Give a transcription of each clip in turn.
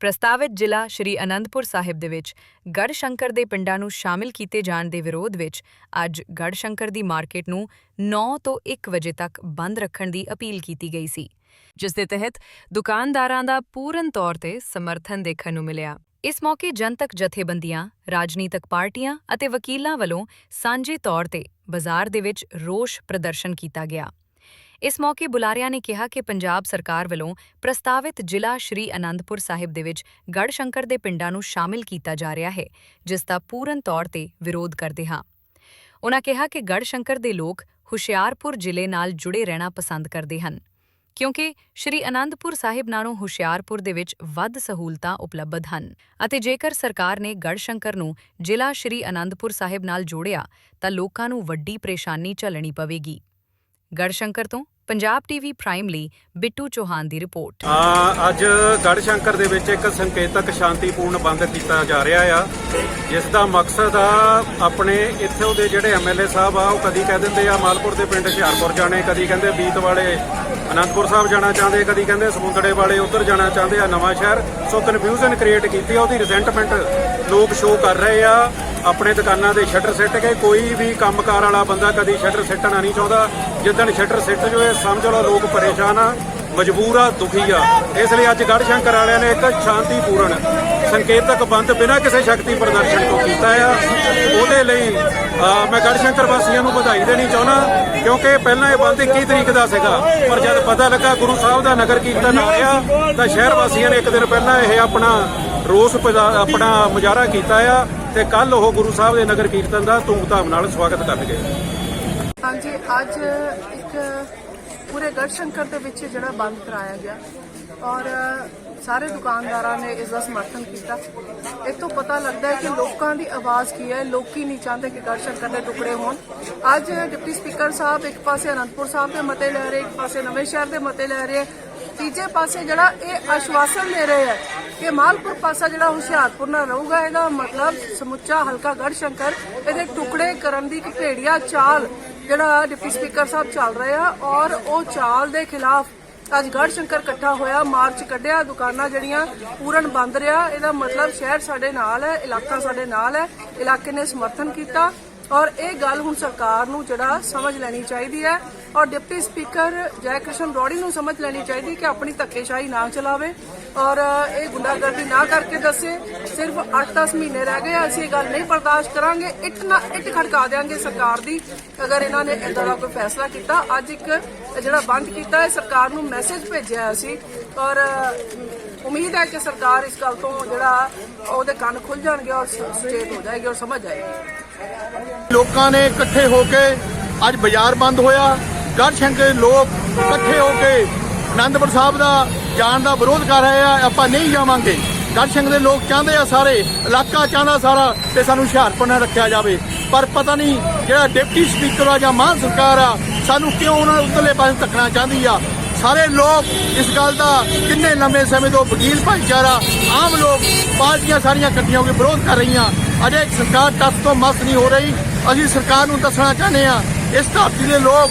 ਪ੍ਰਸਤਾਵਿਤ ਜ਼ਿਲ੍ਹਾ ਸ਼੍ਰੀ ਅਨੰਦਪੁਰ ਸਾਹਿਬ ਦੇ ਵਿੱਚ ਗੜਸ਼ੰਕਰ ਦੇ ਪਿੰਡਾਂ ਨੂੰ ਸ਼ਾਮਿਲ ਕੀਤੇ ਜਾਣ ਦੇ ਵਿਰੋਧ ਵਿੱਚ ਅੱਜ ਗੜਸ਼ੰਕਰ ਦੀ ਮਾਰਕੀਟ ਨੂੰ 9 ਤੋਂ 1 ਵਜੇ ਤੱਕ ਬੰਦ ਰੱਖਣ ਦੀ ਅਪੀਲ ਕੀਤੀ ਗਈ ਸੀ, ਜਿਸ ਦੇ ਤਹਿਤ ਦੁਕਾਨਦਾਰਾਂ ਦਾ ਪੂਰਨ ਤੌਰ ਤੇ ਸਮਰਥਨ ਦੇਖਣ ਨੂੰ ਮਿਲਿਆ। ਇਸ ਮੌਕੇ ਜਨਤਕ ਜਥੇਬੰਦੀਆਂ, ਰਾਜਨੀਤਿਕ ਪਾਰਟੀਆਂ ਅਤੇ ਵਕੀਲਾਂ ਵੱਲੋਂ ਸਾਂਝੇ ਤੌਰ ਤੇ ਬਾਜ਼ਾਰ ਦੇ ਵਿੱਚ ਰੋਸ ਪ੍ਰਦਰਸ਼ਨ ਕੀਤਾ ਗਿਆ। ਇਸ ਮੌਕੇ ਬੁਲਾਰਿਆਂ ਨੇ ਕਿਹਾ ਕਿ ਪੰਜਾਬ ਸਰਕਾਰ ਵੱਲੋਂ ਪ੍ਰਸਤਾਵਿਤ ਜ਼ਿਲ੍ਹਾ ਸ਼੍ਰੀ ਅਨੰਦਪੁਰ ਸਾਹਿਬ ਦੇ ਵਿੱਚ ਗੜਸ਼ੰਕਰ ਦੇ ਪਿੰਡਾਂ ਨੂੰ ਸ਼ਾਮਿਲ ਕੀਤਾ ਜਾ ਰਿਹਾ ਹੈ, ਜਿਸ ਦਾ ਪੂਰਨ ਤੌਰ ਤੇ ਵਿਰੋਧ ਕਰਦੇ ਹਾਂ। ਉਨ੍ਹਾਂ ਕਿਹਾ ਕਿ ਗੜਸ਼ੰਕਰ ਦੇ ਲੋਕ ਹੁਸ਼ਿਆਰਪੁਰ ਜ਼ਿਲ੍ਹੇ ਨਾਲ ਜੁੜੇ ਰਹਿਣਾ ਪਸੰਦ ਕਰਦੇ ਹਨ, ਕਿਉਂਕਿ ਸ਼੍ਰੀ ਅਨੰਦਪੁਰ ਸਾਹਿਬ ਨਾਲੋਂ ਹੁਸ਼ਿਆਰਪੁਰ ਦੇ ਵਿੱਚ ਵੱਧ ਸਹੂਲਤਾਂ ਉਪਲਬਧ ਹਨ ਅਤੇ ਜੇਕਰ ਸਰਕਾਰ ਨੇ ਗੜਸ਼ੰਕਰ ਨੂੰ ਜ਼ਿਲ੍ਹਾ ਸ਼੍ਰੀ ਅਨੰਦਪੁਰ ਸਾਹਿਬ ਨਾਲ ਜੋੜਿਆ, ਤਾਂ ਲੋਕਾਂ ਨੂੰ ਵੱਡੀ ਪਰੇਸ਼ਾਨੀ ਝੱਲਣੀ ਪਵੇਗੀ। ਗੜਸ਼ੰਕਰ ਤੋਂ, ਪੰਜਾਬ ਟੀਵੀ ਪ੍ਰਾਈਮ ਲਈ ਬਿੱਟੂ ਚੌਹਾਨ ਦੀ ਰਿਪੋਰਟ। ਆ ਅੱਜ ਗੜਸ਼ੰਕਰ ਦੇ ਵਿੱਚ ਇੱਕ ਸੰਕੇਤਕ ਸ਼ਾਂਤੀਪੂਰਨ ਬੰਦ ਕੀਤਾ ਜਾ ਰਿਹਾ ਆ, ਜਿਸ ਦਾ ਮਕਸਦ ਆ ਆਪਣੇ ਇੱਥੋਂ ਦੇ ਜਿਹੜੇ ਐਮਐਲਏ ਸਾਹਿਬ ਆ, ਉਹ ਕਦੀ ਕਹਿ ਦਿੰਦੇ ਆ, ਮਾਲਪੁਰ ਦੇ ਪਿੰਡ ਹੁਸ਼ਿਆਰਪੁਰ ਜਾਣੇ, ਕਦੀ ਕਹਿੰਦੇ ਬੀਤ ਵਾਲੇ ਅਨੰਦਪੁਰ ਸਾਹਿਬ ਜਾਣਾ ਚਾਹੁੰਦੇ, ਕਦੀ ਕਹਿੰਦੇ ਸਮੁੰਦੜੇ ਵਾਲੇ ਉੱਧਰ ਜਾਣਾ ਚਾਹੁੰਦੇ ਆ, ਨਵਾਂ ਸ਼ਹਿਰ। ਸੋ ਕਨਫਿਊਜ਼ਨ ਕ੍ਰੀਏਟ ਕੀਤੀ ਆ, ਉਹਦੀ ਰਿਜ਼ੈਂਟਮੈਂਟ ਲੋਕ ਸ਼ੋਅ ਕਰ ਰਹੇ ਆ। ਆਪਣੇ ਦੁਕਾਨਾਂ ਦੇ ਸ਼ਟਰ ਸਿੱਟ ਕੇ, ਕੋਈ ਵੀ ਕੰਮਕਾਰ ਵਾਲਾ ਬੰਦਾ ਕਦੀ ਸ਼ਟਰ ਸਿੱਟਣਾ ਨਹੀਂ ਚਾਹੁੰਦਾ। ਜਿੱਦਣ ਸ਼ਟਰ ਸਿੱਟ ਜੋਏ ਸਮਝ ਲਓ ਲੋਕ ਪਰੇਸ਼ਾਨ ਆ, ਮਜਬੂਰ ਆ, ਦੁਖੀ ਆ। ਇਸ ਲਈ ਅੱਜ ਗੜਸ਼ੰਕਰ ਵਾਲਿਆਂ ਨੇ ਇੱਕ ਸ਼ਾਂਤੀਪੂਰਨ ਸੰਕੇਤਕ ਬੰਦ ਬਿਨਾਂ ਕਿਸੇ ਸ਼ਕਤੀ ਪ੍ਰਦਰਸ਼ਨ ਤੋਂ ਕੀਤਾ ਆ। ਉਹਦੇ ਲਈ ਮੈਂ ਗੜਸ਼ੰਕਰ ਵਾਸੀਆਂ ਨੂੰ ਵਧਾਈ ਦੇਣੀ ਚਾਹੁੰਦਾ, ਕਿਉਂਕਿ ਪਹਿਲਾਂ ਇਹ ਬੰਦ 21 ਤਰੀਕ ਦਾ ਸੀਗਾ। ਪਰ ਜਦ ਪਤਾ ਲੱਗਾ ਗੁਰੂ ਸਾਹਿਬ ਦਾ ਨਗਰ ਕੀਰਤਨ ਆ ਰਿਹਾ, ਤਾਂ ਸ਼ਹਿਰ ਵਾਸੀਆਂ ਨੇ ਇੱਕ ਦਿਨ ਪਹਿਲਾਂ ਇਹ ਆਪਣਾ ਰੋਸ ਆਪਣਾ ਮੁਜ਼ਾਹਰਾ ਕੀਤਾ ਆ ਤੇ ਕੱਲ ਉਹ ਗੁਰੂ ਸਾਹਿਬ ਦੇ ਨਗਰ ਕੀਰਤਨ ਦਾ ਧੂਮਧਾਮ ਨਾਲ ਸਵਾਗਤ ਕਰਨਗੇ। ਹਾਂਜੀ, ਅੱਜ ਇੱਕ ਪੂਰੇ ਗੜਸ਼ੰਕਰ ਦੇ ਵਿੱਚ ਜਿਹੜਾ ਬੰਦ ਕਰਾਇਆ ਗਿਆ ਔਰ ਸਾਰੇ ਦੁਕਾਨਦਾਰਾਂ ਨੇ ਇਸ ਦਾ ਸਮਰਥਨ ਕੀਤਾ। ਇਹ ਤੋਂ ਪਤਾ ਲੱਗਦਾ ਹੈ ਕਿ ਲੋਕਾਂ ਦੀ ਆਵਾਜ਼ ਕੀ ਹੈ। ਲੋਕੀ ਨਹੀਂ ਚਾਹੁੰਦੇ ਕਿ ਗੜਸ਼ੰਕਰ ਦੇ ਟੁਕੜੇ ਹੋਣ। ਅੱਜ ਡਿਪਟੀ ਸਪੀਕਰ ਸਾਹਿਬ ਇੱਕ ਪਾਸੇ ਅਨੰਦਪੁਰ ਸਾਹਿਬ ਦੇ ਮਤੇ ਲੈ ਰਹੇ, ਇੱਕ ਪਾਸੇ ਨਵੇਂ ਸ਼ਹਿਰ ਦੇ ਮਤੇ ਲੈ ਰਹੇ। ਤੀਜੇ ਪਾਸੇ ਜਿਹੜਾ ਇਹ ਆਸ਼ਵਾਸਨ ਦੇ ਰਹੇ ਹੈ ਕਿ ਮਾਲਪੁਰ ਪਾਸਾ ਜਿਹੜਾ ਹੁਸ਼ਿਆਰਪੁਰ ਨਾਲ ਰਹੂਗਾ, ਇਹਦਾ ਮਤਲਬ ਸਮੁੱਚਾ, ਹਲਕਾ ਗੜਸ਼ੰਕਰ ਇਹਦੇ ਟੁਕੜੇ ਕਰਨ ਦੀ ਇੱਕ ਭੇੜੀਆ ਚਾਲ ਜਿਹੜਾ ਡਿਪਟੀ ਸਪੀਕਰ ਸਾਹਿਬ ਚੱਲ ਰਹੇ ਆ ਔਰ ਉਹ ਚਾਲ ਦੇ ਖਿਲਾਫ ਅੱਜ ਗੜ ਸ਼ੰਕਰ ਇਕੱਠਾ ਹੋਇਆ, ਮਾਰਚ ਕੱਢਿਆ, ਦੁਕਾਨਾਂ ਜਿਹੜੀਆਂ ਪੂਰਨ ਬੰਦ ਰਿਹਾ। ਇਹਦਾ ਮਤਲਬ ਸ਼ਹਿਰ ਸਾਡੇ ਨਾਲ ਹੈ, ਇਲਾਕਾ ਸਾਡੇ ਨਾਲ ਹੈ। ਇਲਾਕੇ ਨੇ ਸਮਰਥਨ ਕੀਤਾ। ਔਰ ਇਹ ਗੱਲ ਹੁਣ ਸਰਕਾਰ ਨੂੰ ਜਿਹੜਾ ਸਮਝ ਲੈਣੀ ਚਾਹੀਦੀ ਹੈ ਔਰ ਡਿਪਟੀ ਸਪੀਕਰ ਜੈ ਕ੍ਰਿਸ਼ਨ ਰੋੜੀ ਨੂੰ ਸਮਝ ਲੈਣੀ ਚਾਹੀਦੀ ਕਿ ਆਪਣੀ ਧੱਕੇਸ਼ਾਹੀ ਨਾ ਚਲਾਵੇ ਔਰ ਇਹ ਗੁੰਡਾਗਰਦੀ ਨਾ ਕਰਕੇ ਦੱਸੇ। ਸਿਰਫ 8-10 ਮਹੀਨੇ ਰਹਿ ਗਏ ਅਸੀਂ ਇਹ ਗੱਲ ਨਹੀਂ ਬਰਦਾਸ਼ਤ ਕਰਾਂਗੇ। ਇੱਟ ਨਾ ਇੱਟ ਖੜਕਾ ਦੇਾਂਗੇ ਸਰਕਾਰ ਦੀ, ਅਗਰ ਇਹਨਾਂ ਨੇ ਇਦਾਂ ਦਾ ਕੋਈ ਫੈਸਲਾ ਕੀਤਾ। ਅੱਜ ਇੱਕ ਜਿਹੜਾ ਬੰਦ ਕੀਤਾ ਹੈ, ਸਰਕਾਰ ਨੂੰ ਮੈਸੇਜ ਭੇਜਿਆ ਅਸੀਂ। ਔਰ ਉਮੀਦ ਹੈ ਕਿ ਸਰਕਾਰ ਇਸ ਗੱਲ ਤੋਂ ਜਿਹੜਾ ਉਹਦੇ ਕੰਨ ਖੁੱਲ ਜਾਣਗੇ ਔਰ ਸੁਚੇਤ ਹੋ ਜਾਏਗੀ ਔਰ ਸਮਝ ਜਾਏਗੀ ਲੋਕਾਂ ਨੇ ਇਕੱਠੇ ਹੋ ਕੇ ਅੱਜ ਬਾਜ਼ਾਰ ਬੰਦ ਹੋਇਆ। ਗੜਸ਼ੰਕਰ ਦੇ ਲੋਕ ਇਕੱਠੇ ਹੋ ਕੇ ਆਨੰਦਪੁਰ ਸਾਹਿਬ ਦਾ ਜਾਣ ਦਾ ਵਿਰੋਧ ਕਰ ਰਹੇ ਆ, ਆਪਾਂ ਨਹੀਂ ਜਾਵਾਂਗੇ। ਗੜਸ਼ੰਕਰ ਦੇ ਲੋਕ ਚਾਹੁੰਦੇ ਆ ਸਾਰੇ, ਇਲਾਕਾ ਚਾਹੁੰਦਾ ਸਾਰਾ ਤੇ ਸਾਨੂੰ ਹੁਸ਼ਿਆਰਪੁਰ ਨਾਲ ਰੱਖਿਆ ਜਾਵੇ। ਪਰ ਪਤਾ ਨਹੀਂ ਜਿਹੜਾ ਡਿਪਟੀ ਸਪੀਕਰ ਆ ਜਾਂ ਮਾਨ ਸਰਕਾਰ ਆ, ਸਾਨੂੰ ਕਿਉਂ ਉਹਨਾਂ ਉੱਤਲੇ ਪਾਸੇ ਧੱਕਣਾ ਚਾਹੁੰਦੀ ਆ? ਸਾਰੇ ਲੋਕ ਇਸ ਗੱਲ ਦਾ ਕਿੰਨੇ ਲੰਮੇ ਸਮੇਂ ਤੋਂ ਵਕੀਲ ਭਾਈਚਾਰਾ, ਆਮ ਲੋਕ ਪਾਰਟੀਆਂ ਸਾਰੀਆਂ ਇਕੱਠੀਆਂ ਹੋ ਕੇ ਵਿਰੋਧ ਕਰ ਰਹੀਆਂ। ਅਜੇ ਸਰਕਾਰ ਟੱਸ ਤੋਂ ਮਸ ਨਹੀਂ ਹੋ ਰਹੀ। ਅਸੀਂ ਸਰਕਾਰ ਨੂੰ ਦੱਸਣਾ ਚਾਹੁੰਦੇ ਆ ਇਸ ਧਰਤੀ ਦੇ ਲੋਕ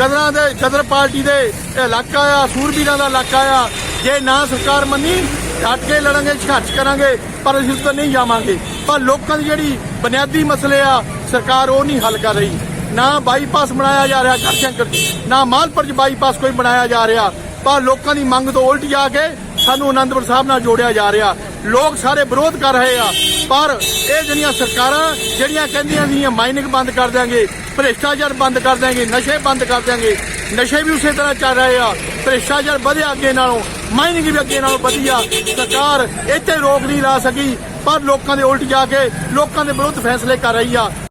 ਗਦਰਾਂ ਦੇ, ਗਦਰ ਪਾਰਟੀ ਦੇ ਇਲਾਕਾ ਆ, ਸੂਰਬੀਰਾਂ ਦਾ ਇਲਾਕਾ ਆ, ਜੇ ਨਾ ਸਰਕਾਰ ਮੰਨੀ, ਡਟ ਕੇ ਲੜਾਂਗੇ ਸੰਘਰਸ਼ ਕਰਾਂਗੇ, ਪਰ ਅਸੀਂ ਉਸ ਤੋਂ ਨਹੀਂ ਜਾਵਾਂਗੇ। ਪਰ ਲੋਕਾਂ ਦੀ ਜਿਹੜੀ ਬੁਨਿਆਦੀ ਮਸਲੇ ਆ, ਸਰਕਾਰ ਉਹ ਨਹੀਂ ਹੱਲ ਕਰ ਰਹੀ। ਨਾ ਬਾਈਪਾਸ ਬਣਾਇਆ ਜਾ ਰਿਹਾ ਗੜਸ਼ੰਕਰ 'ਚ ਨਾ ਮਾਲਪੁਰ 'ਚ ਬਾਈਪਾਸ ਕੋਈ ਬਣਾਇਆ ਜਾ ਰਿਹਾ, ਪਰ ਲੋਕਾਂ ਦੀ ਮੰਗ ਤੋਂ ਉਲਟ ਜਾ ਕੇ ਸਾਨੂੰ ਅਨੰਦਪੁਰ ਸਾਹਿਬ ਨਾਲ ਜੋੜਿਆ ਜਾ ਰਿਹਾ। ਲੋਕ ਸਾਰੇ ਵਿਰੋਧ ਕਰ ਰਹੇ ਆ, ਪਰ ਇਹ ਜਿਹੜੀਆਂ ਸਰਕਾਰਾਂ, ਜਿਹੜੀਆਂ ਕਹਿੰਦੀਆਂ ਸੀ ਮਾਈਨਿੰਗ ਬੰਦ ਕਰ ਦਿਆਂਗੇ, ਭ੍ਰਿਸ਼ਟਾਚਾਰ ਬੰਦ ਕਰ ਦਿਆਂਗੇ, ਨਸ਼ੇ ਬੰਦ ਕਰ ਦਿਆਂਗੇ, ਨਸ਼ੇ ਵੀ ਉਸੇ ਤਰ੍ਹਾਂ ਚੱਲ ਰਹੇ ਆ, ਭ੍ਰਿਸ਼ਟਾਚਾਰ ਵਧਿਆ ਅੱਗੇ ਨਾਲੋਂ, ਮਾਈਨਿੰਗ ਵੀ ਅੱਗੇ ਨਾਲੋਂ ਵਧੀਆ, ਸਰਕਾਰ ਇੱਥੇ ਰੋਕ ਨਹੀਂ ਲਾ ਸਕੀ, ਪਰ ਲੋਕਾਂ ਦੇ ਉਲਟ ਜਾ ਕੇ ਲੋਕਾਂ ਦੇ ਵਿਰੁੱਧ ਫੈਸਲੇ ਕਰ ਰਹੀ ਆ।